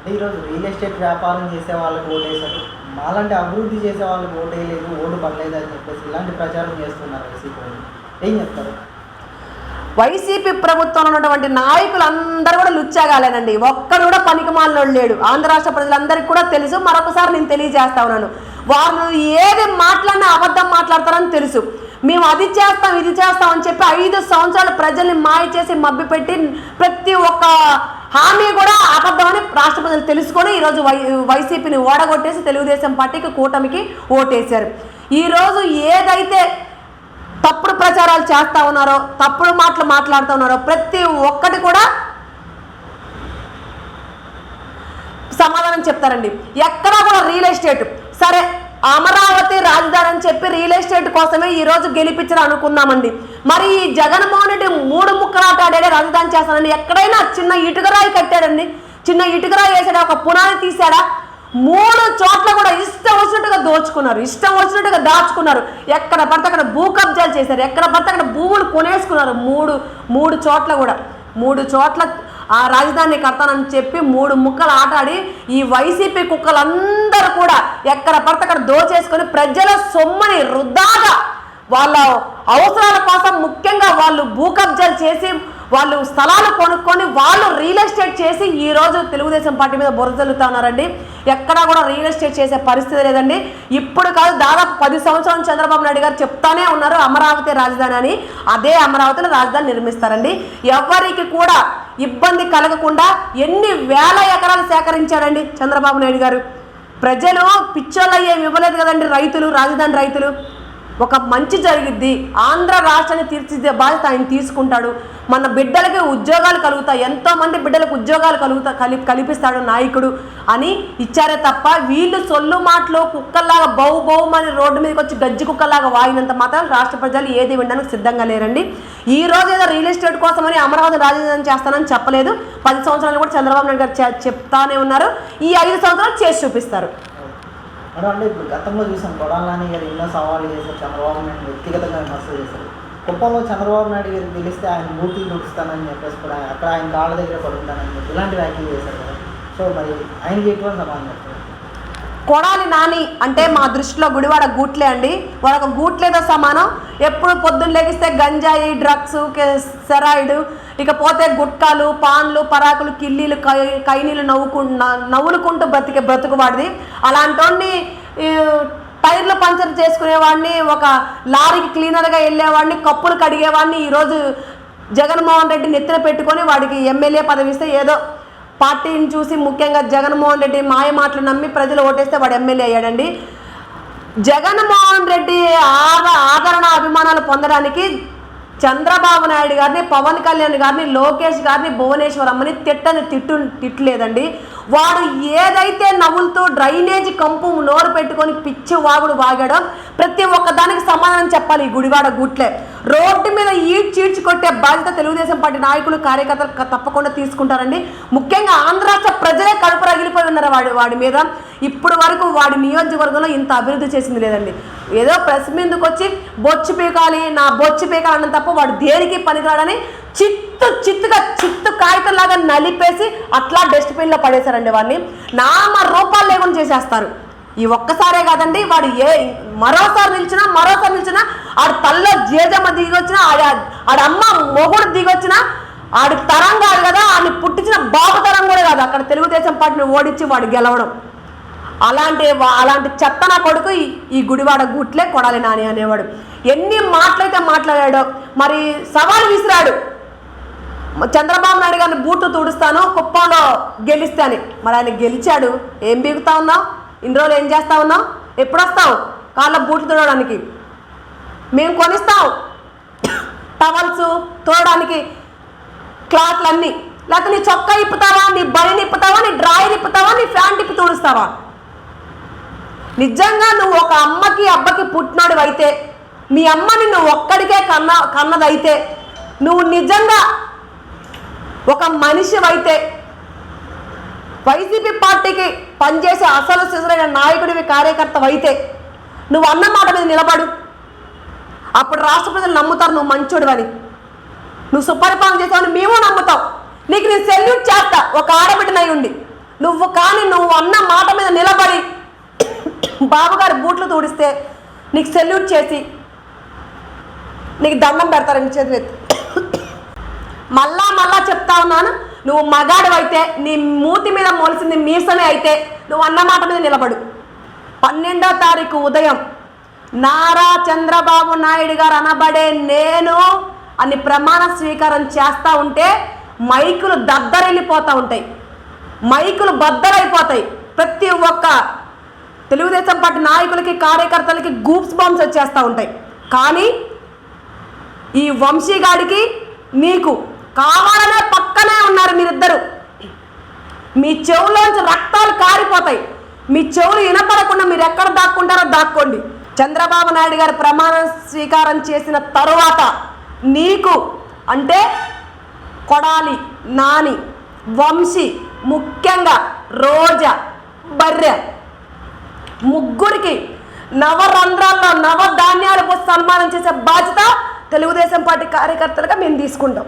అంటే ఈరోజు real estate వ్యాపారం చేసే వాళ్ళకి ఓటేశారు మాలాంటి అభివృద్ధి చేసే వాళ్ళకి ఓటేయలేదు ఓటు పడలేదు అని చెప్పేసి ఇలాంటి ప్రచారం చేస్తున్నారు వైసీపీ ఏం చెప్తారు? వైసీపీ ప్రభుత్వంలో ఉన్నటువంటి నాయకులు అందరూ కూడా లుచ్చాగాలేనండి. ఒక్కడు కూడా పనికిమాలినోడు లేడు. ఆంధ్ర రాష్ట్ర ప్రజలందరికీ కూడా తెలుసు. మరొకసారి నేను తెలియజేస్తా ఉన్నాను. వాళ్ళు ఏది మాట్లాడినా అబద్ధం మాట్లాడతారని తెలుసు. మేము అది చేస్తాం ఇది చేస్తాం అని చెప్పి ఐదు సంవత్సరాలు ప్రజల్ని మాయ చేసి మభ్యపెట్టి ప్రతి ఒక్క హామీ కూడా అబద్ధమని రాష్ట్ర ప్రజలు తెలుసుకొని ఈరోజు వై వైసీపీని ఓడగొట్టేసి తెలుగుదేశం పార్టీకి కూటమికి ఓటేశారు. ఈరోజు ఏదైతే తప్పుడు ప్రచారాలు చేస్తా ఉన్నారో తప్పుడు మాటలు మాట్లాడుతూ ఉన్నారో ప్రతి ఒక్కటి కూడా సమాధానం చెప్తారండి. ఎక్కడా కూడా రియల్ ఎస్టేట్ సరే అమరావతి రాజధాని అని చెప్పి రియల్ ఎస్టేట్ కోసమే ఈ రోజు గెలిపించారు అనుకుందామండి మరి ఈ జగన్మోహన్ రెడ్డి మూడు ముక్కలాటాడే రాజధాని చేస్తానని ఎక్కడైనా చిన్న ఇటుకరాయి కట్టాడండి. చిన్న ఇటుకరాయి వేసాడా? ఒక పునాది తీసాడా మూడు చోట్ల కూడా ఇష్టం వచ్చినట్టుగా దోచుకున్నారు. ఇష్టం వచ్చినట్టుగా దాచుకున్నారు. ఎక్కడ పడితే అక్కడ భూ కబ్జాలు చేశారు. ఎక్కడ పడితే అక్కడ భూములు కొనేసుకున్నారు. మూడు మూడు చోట్ల కూడా. మూడు చోట్ల ఆ రాజధాని కడతానని చెప్పి మూడు ముక్కలు ఆటాడి ఈ వైసీపీ కుక్కలందరూ కూడా ఎక్కడ పడితే అక్కడ దోచేసుకొని ప్రజల సొమ్మని వృద్ధాగా వాళ్ళ అవసరాల కోసం ముఖ్యంగా వాళ్ళు భూ కబ్జాలు చేసి వాళ్ళు స్థలాలు కొనుక్కొని వాళ్ళు రియల్ ఎస్టేట్ చేసి ఈ రోజు తెలుగుదేశం పార్టీ మీద బురదలుతా ఉన్నారండి. ఎక్కడా కూడా రియల్ ఎస్టేట్ చేసే పరిస్థితి లేదండి. ఇప్పుడు కాదు దాదాపు పది సంవత్సరాలు చంద్రబాబు నాయుడు గారు చెప్తానే ఉన్నారు అమరావతి రాజధాని అని. అదే అమరావతిలో రాజధాని నిర్మిస్తారండి. ఎవరికి కూడా ఇబ్బంది కలగకుండా ఎన్ని వేల ఎకరాలు సేకరించారండి చంద్రబాబు నాయుడు గారు? ప్రజలు పిచ్చోళ్ళు అయ్యేవి ఇవ్వలేదు కదండి రైతులు రాజధాని రైతులు. ఒక మంచి జరిగిద్ది. ఆంధ్ర రాష్ట్రాన్ని తీర్చిదే బాధ్యత ఆయన తీసుకుంటాడు. మన బిడ్డలకి ఉద్యోగాలు కలుగుతాయి. ఎంతో మంది బిడ్డలకు ఉద్యోగాలు కలుగుతా కలి కల్పిస్తాడు నాయకుడు అని ఇచ్చారే తప్ప వీళ్ళు సొల్లు మాటలు కుక్కల్లాగా బౌ బౌమని రోడ్డు మీదకి వచ్చి గజ్జి కుక్కల్లాగా వాయినంత మాత్రం రాష్ట్ర ప్రజలు ఏది వినడానికి సిద్ధంగా లేరండి. ఈ రోజు ఏదో రియల్ ఎస్టేట్ కోసమని అమరావతి రాజధాని చేస్తానని చెప్పలేదు. పది సంవత్సరాలు కూడా చంద్రబాబు నాయుడు గారు చెప్తానే ఉన్నారు. ఈ ఐదు సంవత్సరాలు చేసి చూపిస్తారు. అంటే ఇప్పుడు గతంలో చూసాం కొడాల నాని గారు ఎన్నో సవాళ్ళు చేశారు చంద్రబాబు నాయుడు వ్యక్తిగతంగా విమర్శలు చేశారు. కుప్పంలో చంద్రబాబు నాయుడు గారికి తెలిస్తే ఆయన మూర్తి దుడుస్తానని చెప్పేసి కూడా అక్కడ ఆయన కాళ్ళ దగ్గర పడుంటానని చెప్పి ఇలాంటి వ్యాఖ్యలు చేశారు కదా. సో మరి ఆయనకి ఎటువంటి సమాధానం చెప్తారు కొడాలి నాని అంటే మా దృష్టిలో గుడివాడ గూట్లే అండి. వాళ్ళొక గూట్లేదో సమానం. ఎప్పుడు పొద్దున్న లెగిస్తే గంజాయి డ్రగ్స్ సెరాయిడ్ ఇకపోతే గుట్కాలు పాన్లు పరాకులు కిల్లీలు కై కైనీలు నవ్వుకు నవ్వులుకుంటూ బ్రతికే బ్రతుకువాడిది అలాంటి టైర్లు పంచర్ చేసుకునేవాడిని ఒక లారీకి క్లీనర్గా వెళ్ళేవాడిని కప్పులు కడిగేవాడిని ఈరోజు జగన్మోహన్ రెడ్డి నెత్తిన పెట్టుకొని వాడికి ఎమ్మెల్యే పదవి ఇస్తే ఏదో పార్టీని చూసి ముఖ్యంగా జగన్మోహన్ రెడ్డి మాయ మాటలు నమ్మి ప్రజలు ఓటేస్తే వాడు ఎమ్మెల్యే అయ్యాడండి. జగన్మోహన్ రెడ్డి ఆదరణ అభిమానాలు పొందడానికి చంద్రబాబు నాయుడు గారిని పవన్ కళ్యాణ్ గారిని లోకేష్ గారిని భువనేశ్వరమ్మని తిట్టని తిట్టు తిట్టలేదండి. వాడు ఏదైతే నవ్వులతో డ్రైనేజ్ కంపు నోరు పెట్టుకొని పిచ్చి వాగుడు వాగాడో ప్రతి ఒక్కదానికి సమాధానం చెప్పాలి ఈ గుడివాడ గుట్లే. రోడ్డు మీద ఈడ్చి ఈడ్చి కొట్టే బాధ్యత తెలుగుదేశం పార్టీ నాయకులు కార్యకర్తలు తప్పకుండా తీసుకుంటారండి. ముఖ్యంగా ఆంధ్ర రాష్ట్ర ప్రజలే కడుపు రగిలిపోయి ఉన్నారు వాడి వాడి మీద. ఇప్పుడు వరకు వాడి నియోజకవర్గంలో ఇంత అభివృద్ధి చేసింది లేదండి. ఏదో ప్రెస్ మీదకి వచ్చి బొచ్చు పీకాలి నా బొచ్చు పీకాలి అన్న తప్ప వాడు దేనికి పనికిరాడని చిత్తు చిత్తుగా చిత్తు కాగితంలాగా నలిపేసి అట్లా డస్ట్బిన్లో పడేశారండి వాడిని. నామ రూపాలు లేకుండా చేసేస్తారు. ఈ ఒక్కసారే కాదండి వాడు ఏ మరోసారి నిలిచినా మరోసారి నిలిచినా ఆడు తల్లో జేజమ్మ దిగొచ్చినా ఆడ ఆడ అమ్మ మొగుడు దిగొచ్చినా ఆడి తరం కాదు కదా ఆడిని పుట్టించిన బాబు తరం కూడా కాదు. అక్కడ తెలుగుదేశం పార్టీని ఓడించి వాడు గెలవడం. అలాంటి వా- అలాంటి చెత్త నా కొడుకు ఈ- ఈ గుడివాడ గుట్లే కొడాలి నాని అనేవాడు. ఎన్ని మాటలైతే మాట్లాడాడో మరి సవాల్ విసిరాడు. చంద్రబాబు నాయుడు గారిని బూట్లు తుడుస్తాను కుప్పంలో గెలిస్తే అని. మరి ఆయన గెలిచాడు. ఏం బీగుతా ఉన్నావు? ఇన్ని రోజులు ఏం చేస్తా ఉన్నావు? ఎప్పుడు వస్తావు కాళ్ళ బూట్లు తుడవడానికి. మేము కొనిస్తాం. టవల్స్ తోడడానికి క్లాత్లన్నీ. లేకపోతే నీ చొక్కా ఇప్పుతావా నీ బలి నిప్పుతావా నీ డ్రాయర్ ఇప్పుతావా నీ ఫ్యాన్ ఇప్పి తుడుస్తావా? నిజంగా నువ్వు ఒక అమ్మకి అబ్బకి పుట్టినాడు అయితే మీ అమ్మ నిన్ను ఒక్కడికే కన్న కన్నదైతే నువ్వు నిజంగా ఒక మనిషి అయితే వైసీపీ పార్టీకి పనిచేసే అసలు సిసరైన నాయకుడివి కార్యకర్త అయితే నువ్వు అన్న మాట మీద నిలబడు. అప్పుడు రాష్ట్ర ప్రజలు నమ్ముతారు నువ్వు మంచోడివని. నువ్వు సుపరిపాలన చేసావని మేము నమ్ముతాం. నీకు నేను సెల్యూట్ చేస్తా. ఒక ఆడబిడ్డనై ఉండి. నువ్వు కానీ నువ్వు అన్న మాట మీద నిలబడి బాబుగారి బూట్లు తూడిస్తే నీకు సెల్యూట్ చేసి నీకు దండం పెడతారని చేతులు ఎత్తి. మళ్ళా మళ్ళా చెప్తా ఉన్నాను నువ్వు మగాడు అయితే నీ మూతి మీద మొలిసింది మీసమే అయితే నువ్వు అన్న మాట మీద నిలబడు. పన్నెండో తారీఖు ఉదయం నారా చంద్రబాబు నాయుడు గారు అనబడే నేను అని ప్రమాణ స్వీకారం చేస్తూ ఉంటే మైకులు దద్దరిల్లిపోతూ ఉంటాయి. మైకులు బద్దలైపోతాయి. ప్రతి ఒక్క తెలుగుదేశం పార్టీ నాయకులకి కార్యకర్తలకి గూప్స్ బాంబ్స్ వచ్చేస్తూ ఉంటాయి. కానీ ఈ వంశీగాడికి నీకు కావాలనే పక్కనే ఉన్నారు మీరిద్దరు. మీ చెవులోంచి రక్తాలు కారిపోతాయి. మీ చెవులు వినపడకుండా మీరు ఎక్కడ దాక్కుంటారో దాక్కోండి. చంద్రబాబు నాయుడు గారు ప్రమాణ స్వీకారం చేసిన తరువాత నీకు అంటే కొడాలి నాని వంశీ ముఖ్యంగా రోజా బర్రె ముగ్గురికి నవరంధ్రాల్లో నవ ధాన్యాలకు సన్మానం చేసే బాధ్యత తెలుగుదేశం పార్టీ కార్యకర్తలుగా మేము తీసుకుంటాం.